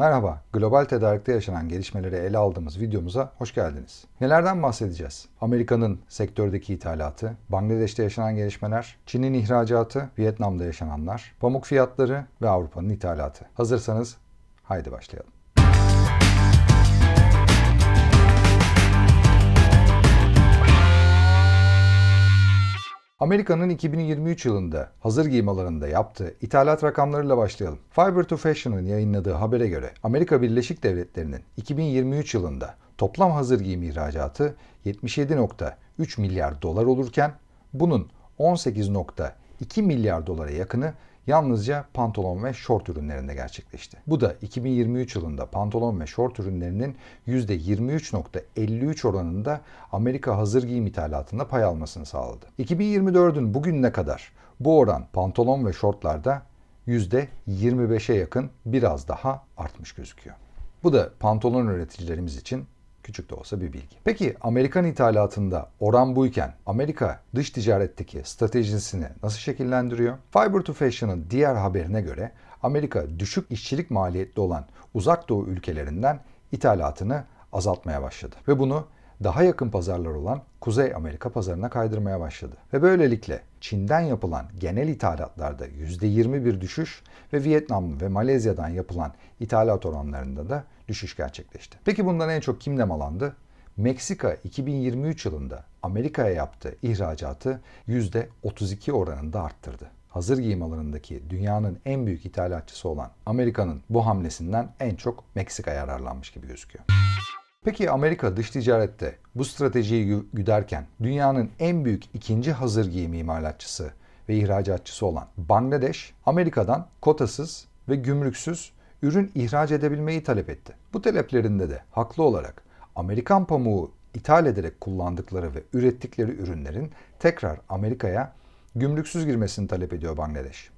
Merhaba, global tedarikte yaşanan gelişmeleri ele aldığımız videomuza hoş geldiniz. Nelerden bahsedeceğiz? Amerika'nın sektördeki ithalatı, Bangladeş'te yaşanan gelişmeler, Çin'in ihracatı, Vietnam'da yaşananlar, pamuk fiyatları ve Avrupa'nın ithalatı. Hazırsanız haydi başlayalım. Amerika'nın 2023 yılında hazır giyim alanında yaptığı ithalat rakamlarıyla başlayalım. Fiber to Fashion'ın yayınladığı habere göre Amerika Birleşik Devletleri'nin 2023 yılında toplam hazır giyim ihracatı 77.3 milyar dolar olurken bunun 18.2 milyar dolara yakını yalnızca pantolon ve şort ürünlerinde gerçekleşti. Bu da 2023 yılında pantolon ve şort ürünlerinin %23.53 oranında Amerika hazır giyim ithalatında pay almasını sağladı. 2024'ün bugününe kadar bu oran pantolon ve şortlarda %25'e yakın biraz daha artmış gözüküyor. Bu da pantolon üreticilerimiz için küçük de olsa bir bilgi. Peki Amerikan ithalatında oran buyken Amerika dış ticaretteki stratejisini nasıl şekillendiriyor? Fiber to Fashion'ın diğer haberine göre Amerika düşük işçilik maliyetli olan uzak doğu ülkelerinden ithalatını azaltmaya başladı. Ve bunu daha yakın pazarlar olan Kuzey Amerika pazarına kaydırmaya başladı. Ve böylelikle Çin'den yapılan genel ithalatlarda %20 bir düşüş ve Vietnam ve Malezya'dan yapılan ithalat oranlarında da düşüş gerçekleşti. Peki bundan en çok kim nemalandı? Meksika 2023 yılında Amerika'ya yaptığı ihracatı %32 oranında arttırdı. Hazır giyim alanındaki dünyanın en büyük ithalatçısı olan Amerika'nın bu hamlesinden en çok Meksika yararlanmış gibi gözüküyor. Peki Amerika dış ticarette bu stratejiyi güderken dünyanın en büyük ikinci hazır giyim imalatçısı ve ihracatçısı olan Bangladeş, Amerika'dan kotasız ve gümrüksüz ürün ihraç edebilmeyi talep etti. Bu taleplerinde de haklı olarak Amerikan pamuğu ithal ederek kullandıkları ve ürettikleri ürünlerin tekrar Amerika'ya gümrüksüz girmesini talep ediyor Bangladeş.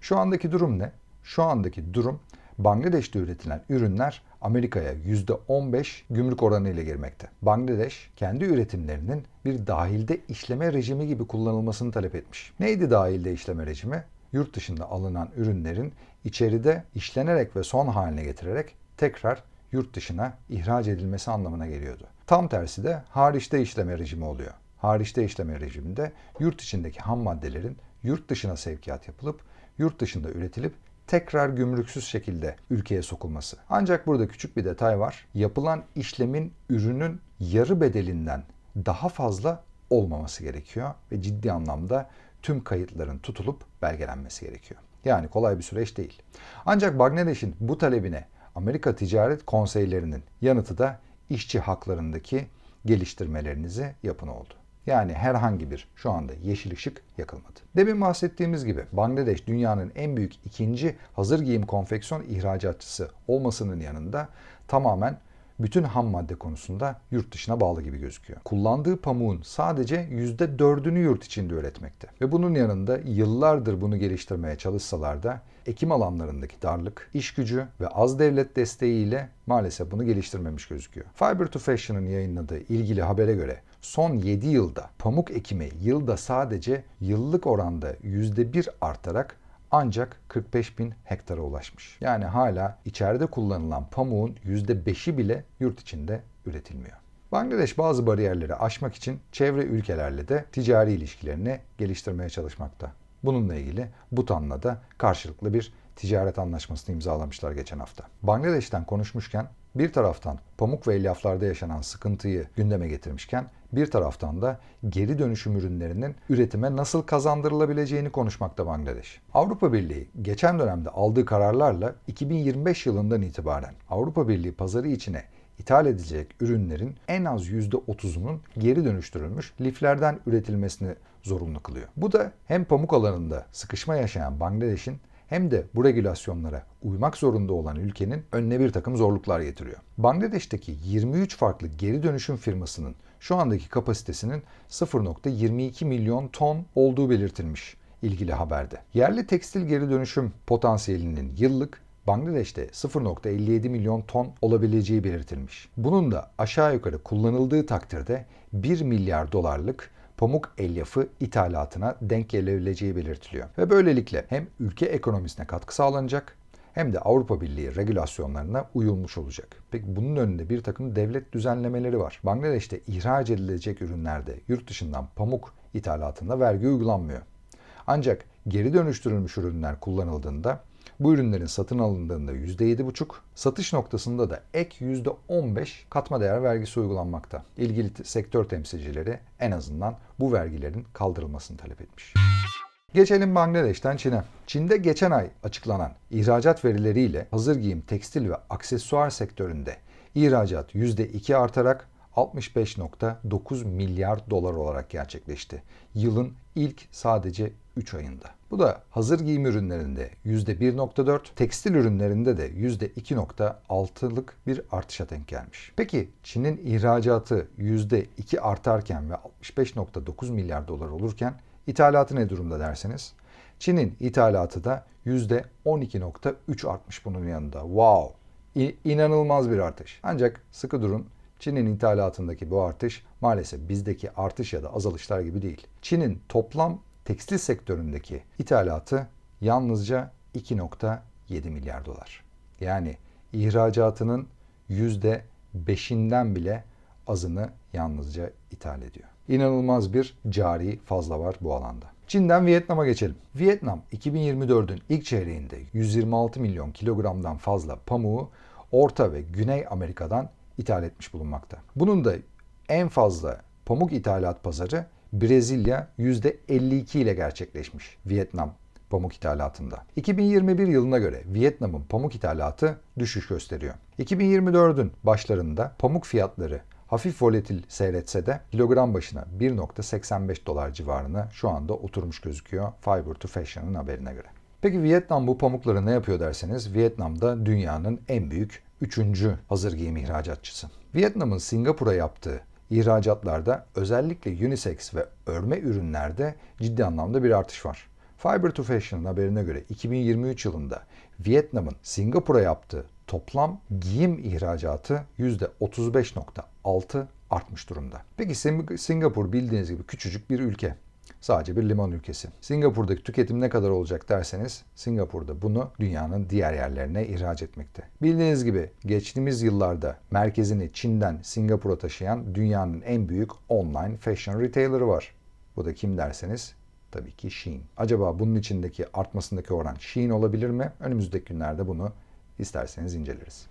Şu andaki durum ne? Şu andaki durum Bangladeş'te üretilen ürünler Amerika'ya %15 gümrük oranı ile girmekte. Bangladeş kendi üretimlerinin bir dahilde işleme rejimi gibi kullanılmasını talep etmiş. Neydi dahilde işleme rejimi? Yurt dışında alınan ürünlerin içeride işlenerek ve son haline getirerek tekrar yurt dışına ihraç edilmesi anlamına geliyordu. Tam tersi de hariçte işleme rejimi oluyor. Hariçte işleme rejiminde yurt içindeki ham maddelerin yurt dışına sevkiyat yapılıp yurt dışında üretilip tekrar gümrüksüz şekilde ülkeye sokulması. Ancak burada küçük bir detay var. Yapılan işlemin ürünün yarı bedelinden daha fazla olmaması gerekiyor ve ciddi anlamda tüm kayıtların tutulup belgelenmesi gerekiyor. Yani kolay bir süreç değil. Ancak Bangladeş'in bu talebine Amerika Ticaret Konseylerinin yanıtı da işçi haklarındaki geliştirmelerinizi yapın oldu. Yani herhangi bir şu anda yeşil ışık yakılmadı. Demin bahsettiğimiz gibi Bangladeş dünyanın en büyük ikinci hazır giyim konfeksiyon ihracatçısı olmasının yanında tamamen bütün ham madde konusunda yurt dışına bağlı gibi gözüküyor. Kullandığı pamuğun sadece %4'ünü yurt içinde üretmekte. Ve bunun yanında yıllardır bunu geliştirmeye çalışsalar da ekim alanlarındaki darlık, iş gücü ve az devlet desteğiyle maalesef bunu geliştirmemiş gözüküyor. Fiber to Fashion'ın yayınladığı ilgili habere göre son 7 yılda pamuk ekimi yılda sadece yıllık oranda %1 artarak ancak 45 bin hektara ulaşmış. Yani hala içeride kullanılan pamuğun %5'i bile yurt içinde üretilmiyor. Bangladeş bazı bariyerleri aşmak için çevre ülkelerle de ticari ilişkilerini geliştirmeye çalışmakta. Bununla ilgili Butan'la da karşılıklı bir ticaret anlaşmasını imzalamışlar geçen hafta. Bangladeş'ten konuşmuşken bir taraftan pamuk ve elyaflarda yaşanan sıkıntıyı gündeme getirmişken bir taraftan da geri dönüşüm ürünlerinin üretime nasıl kazandırılabileceğini konuşmakta Bangladeş. Avrupa Birliği geçen dönemde aldığı kararlarla 2025 yılından itibaren Avrupa Birliği pazarı içine ithal edilecek ürünlerin en az %30'unun geri dönüştürülmüş liflerden üretilmesini zorunlu kılıyor. Bu da hem pamuk alanında sıkışma yaşayan Bangladeş'in hem de bu regülasyonlara uymak zorunda olan ülkenin önüne bir takım zorluklar getiriyor. Bangladeş'teki 23 farklı geri dönüşüm firmasının şu andaki kapasitesinin 0.22 milyon ton olduğu belirtilmiş ilgili haberde. Yerli tekstil geri dönüşüm potansiyelinin yıllık Bangladeş'te 0.57 milyon ton olabileceği belirtilmiş. Bunun da aşağı yukarı kullanıldığı takdirde 1 milyar dolarlık pamuk elyafı ithalatına denk gelebileceği belirtiliyor. Ve böylelikle hem ülke ekonomisine katkı sağlanacak hem de Avrupa Birliği regülasyonlarına uyulmuş olacak. Peki bunun önünde bir takım devlet düzenlemeleri var. Bangladeş'te ihraç edilecek ürünlerde yurt dışından pamuk ithalatında vergi uygulanmıyor. Ancak geri dönüştürülmüş ürünler kullanıldığında bu ürünlerin satın alındığında %7,5, satış noktasında da ek %15 katma değer vergisi uygulanmakta. İlgili sektör temsilcileri en azından bu vergilerin kaldırılmasını talep etmiş. Geçelim Bangladeş'ten Çin'e. Çin'de geçen ay açıklanan ihracat verileriyle hazır giyim, tekstil ve aksesuar sektöründe ihracat %2 artarak 65.9 milyar dolar olarak gerçekleşti. Yılın ilk sadece 3 ayında. Bu da hazır giyim ürünlerinde %1.4, tekstil ürünlerinde de %2.6'lık bir artışa denk gelmiş. Peki Çin'in ihracatı %2 artarken ve 65.9 milyar dolar olurken ithalatı ne durumda derseniz? Çin'in ithalatı da %12.3 artmış bunun yanında. Wow! İ- inanılmaz bir artış. Ancak sıkı durun Çin'in ithalatındaki bu artış maalesef bizdeki artış ya da azalışlar gibi değil. Çin'in toplam tekstil sektöründeki ithalatı yalnızca 2.7 milyar dolar. Yani ihracatının %5'inden bile azını yalnızca ithal ediyor. İnanılmaz bir cari fazla var bu alanda. Çin'den Vietnam'a geçelim. Vietnam 2024'ün ilk çeyreğinde 126 milyon kilogramdan fazla pamuğu Orta ve Güney Amerika'dan ithal etmiş bulunmakta. Bunun da en fazla pamuk ithalat pazarı Brezilya %52 ile gerçekleşmiş Vietnam pamuk ithalatında. 2021 yılına göre Vietnam'ın pamuk ithalatı düşüş gösteriyor. 2024'ün başlarında pamuk fiyatları hafif volatil seyretse de kilogram başına 1.85 dolar civarına şu anda oturmuş gözüküyor Fiber to Fashion'ın haberine göre. Peki Vietnam bu pamukları ne yapıyor derseniz Vietnam'da dünyanın en büyük üçüncü hazır giyim ihracatçısı. Vietnam'ın Singapur'a yaptığı ihracatlarda özellikle unisex ve örme ürünlerde ciddi anlamda bir artış var. Fiber to Fashion'ın haberine göre 2023 yılında Vietnam'ın Singapur'a yaptığı toplam giyim ihracatı %35.6 artmış durumda. Peki Singapur bildiğiniz gibi küçücük bir ülke. Sadece bir liman ülkesi. Singapur'daki tüketim ne kadar olacak derseniz Singapur'da bunu dünyanın diğer yerlerine ihraç etmekte. Bildiğiniz gibi geçtiğimiz yıllarda merkezini Çin'den Singapur'a taşıyan dünyanın en büyük online fashion retailer'ı var. Bu da kim derseniz tabii ki Shein. Acaba bunun içindeki artmasındaki oran Shein olabilir mi? Önümüzdeki günlerde bunu isterseniz inceleriz.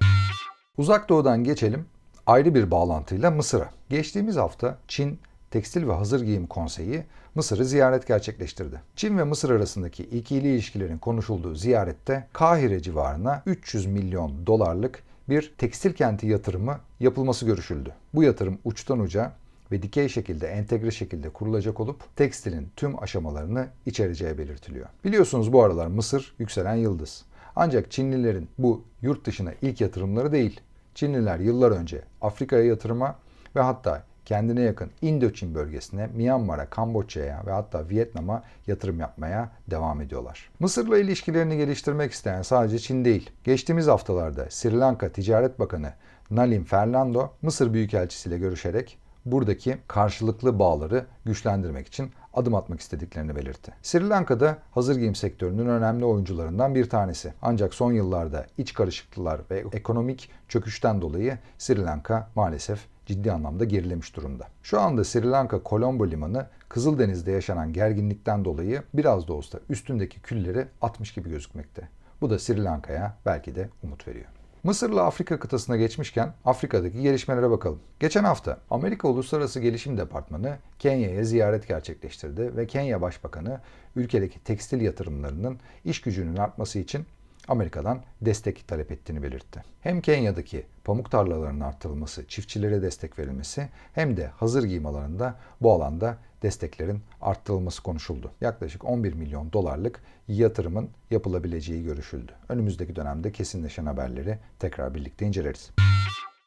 Uzak Doğu'dan geçelim ayrı bir bağlantıyla Mısır'a. Geçtiğimiz hafta Çin Tekstil ve Hazır Giyim Konseyi Mısır'ı ziyaret gerçekleştirdi. Çin ve Mısır arasındaki ikili ilişkilerin konuşulduğu ziyarette Kahire civarına 300 milyon dolarlık bir tekstil kenti yatırımı yapılması görüşüldü. Bu yatırım uçtan uca ve dikey şekilde entegre şekilde kurulacak olup tekstilin tüm aşamalarını içereceği belirtiliyor. Biliyorsunuz bu aralar Mısır yükselen yıldız. Ancak Çinlilerin bu yurt dışına ilk yatırımları değil. Çinliler yıllar önce Afrika'ya yatırıma ve hatta kendine yakın Indoçin bölgesine, Myanmar'a, Kamboçya'ya ve hatta Vietnam'a yatırım yapmaya devam ediyorlar. Mısır'la ilişkilerini geliştirmek isteyen sadece Çin değil. Geçtiğimiz haftalarda Sri Lanka Ticaret Bakanı Nalim Fernando Mısır Büyükelçisi ile görüşerek buradaki karşılıklı bağları güçlendirmek için adım atmak istediklerini belirtti. Sri Lanka'da hazır giyim sektörünün önemli oyuncularından bir tanesi. Ancak son yıllarda iç karışıklıklar ve ekonomik çöküşten dolayı Sri Lanka maalesef ciddi anlamda gerilemiş durumda. Şu anda Sri Lanka Colombo limanı Kızıldeniz'de yaşanan gerginlikten dolayı biraz da olsa üstündeki külleri atmış gibi gözükmekte. Bu da Sri Lanka'ya belki de umut veriyor. Mısır'la Afrika kıtasına geçmişken Afrika'daki gelişmelere bakalım. Geçen hafta Amerika Uluslararası Gelişim Departmanı Kenya'ya ziyaret gerçekleştirdi ve Kenya Başbakanı ülkedeki tekstil yatırımlarının iş gücünün artması için Amerika'dan destek talep ettiğini belirtti. Hem Kenya'daki pamuk tarlalarının artırılması, çiftçilere destek verilmesi hem de hazır giyim alanında bu alanda desteklerin arttırılması konuşuldu. Yaklaşık 11 milyon dolarlık yatırımın yapılabileceği görüşüldü. Önümüzdeki dönemde kesinleşen haberleri tekrar birlikte inceleriz.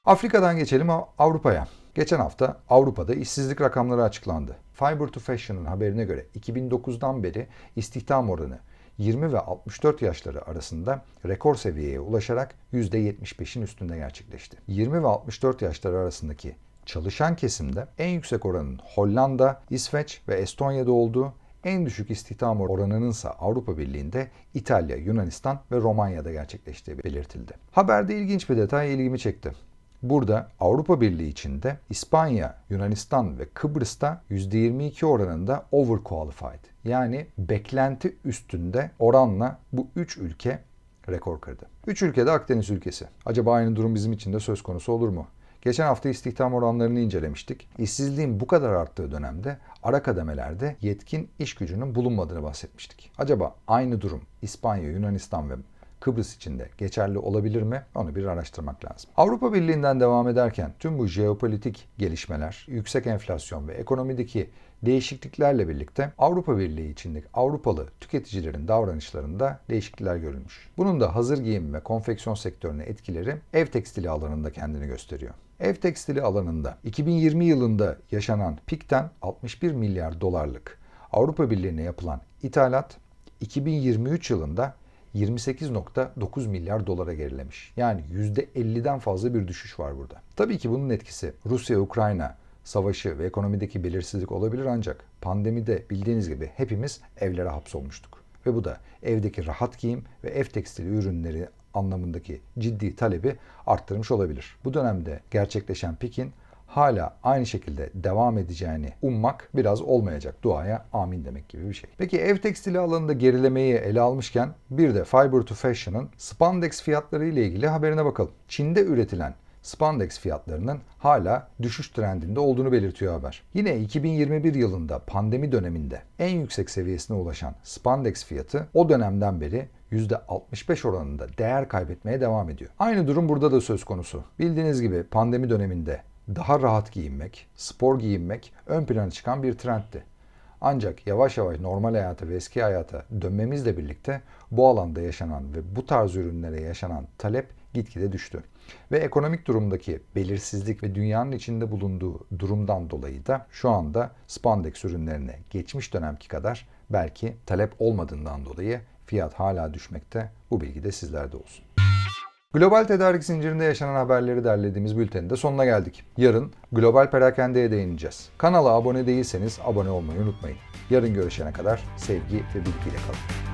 Afrika'dan geçelim Avrupa'ya. Geçen hafta Avrupa'da işsizlik rakamları açıklandı. Fiber to Fashion'ın haberine göre 2009'dan beri istihdam oranı 20 ve 64 yaşları arasında rekor seviyeye ulaşarak %75'in üstünde gerçekleşti. 20 ve 64 yaşları arasındaki çalışan kesimde en yüksek oranın Hollanda, İsveç ve Estonya'da olduğu, En düşük istihdam oranının ise Avrupa Birliği'nde İtalya, Yunanistan ve Romanya'da gerçekleştiği belirtildi. Haberde ilginç bir detay ilgimi çekti. Burada Avrupa Birliği içinde İspanya, Yunanistan ve Kıbrıs'ta %22 oranında overqualified yani beklenti üstünde oranla bu 3 ülke rekor kırdı. 3 ülke de Akdeniz ülkesi. Acaba aynı durum bizim için de söz konusu olur mu? Geçen hafta istihdam oranlarını incelemiştik. İşsizliğin bu kadar arttığı dönemde ara kademelerde yetkin iş gücünün bulunmadığını bahsetmiştik. Acaba aynı durum İspanya, Yunanistan ve Kıbrıs için de geçerli olabilir mi? Onu bir araştırmak lazım. Avrupa Birliği'nden devam ederken tüm bu jeopolitik gelişmeler, yüksek enflasyon ve ekonomideki değişikliklerle birlikte Avrupa Birliği içindeki Avrupalı tüketicilerin davranışlarında değişiklikler görülmüş. Bunun da hazır giyim ve konfeksiyon sektörüne etkileri ev tekstili alanında kendini gösteriyor. Ev tekstili alanında 2020 yılında yaşanan pikten 61 milyar dolarlık Avrupa Birliği'ne yapılan ithalat 2023 yılında 28.9 milyar dolara gerilemiş. Yani %50'den fazla bir düşüş var burada. Tabii ki bunun etkisi Rusya-Ukrayna savaşı ve ekonomideki belirsizlik olabilir ancak pandemide bildiğiniz gibi hepimiz evlere hapsolmuştuk. Ve bu da evdeki rahat giyim ve ev tekstili ürünleri anlamındaki ciddi talebi arttırmış olabilir. Bu dönemde gerçekleşen pikin hala aynı şekilde devam edeceğini ummak biraz olmayacak. Duaya amin demek gibi bir şey. Peki ev tekstili alanında gerilemeyi ele almışken bir de Fiber to Fashion'ın spandex fiyatları ile ilgili haberine bakalım. Çin'de üretilen spandex fiyatlarının hala düşüş trendinde olduğunu belirtiyor haber. Yine 2021 yılında pandemi döneminde en yüksek seviyesine ulaşan spandex fiyatı o dönemden beri %65 oranında değer kaybetmeye devam ediyor. Aynı durum burada da söz konusu. Bildiğiniz gibi pandemi döneminde daha rahat giyinmek, spor giyinmek ön plana çıkan bir trendti. Ancak yavaş yavaş normal hayata ve eski hayata dönmemizle birlikte bu alanda yaşanan ve bu tarz ürünlere yaşanan talep gitgide düştü. Ve ekonomik durumdaki belirsizlik ve dünyanın içinde bulunduğu durumdan dolayı da şu anda spandex ürünlerine geçmiş dönemki kadar belki talep olmadığından dolayı fiyat hala düşmekte. Bu bilgi de sizlerde olsun. Global tedarik zincirinde yaşanan haberleri derlediğimiz bültenin de sonuna geldik. Yarın global perakendeye değineceğiz. Kanala abone değilseniz abone olmayı unutmayın. Yarın görüşene kadar sevgi ve bilgiyle kalın.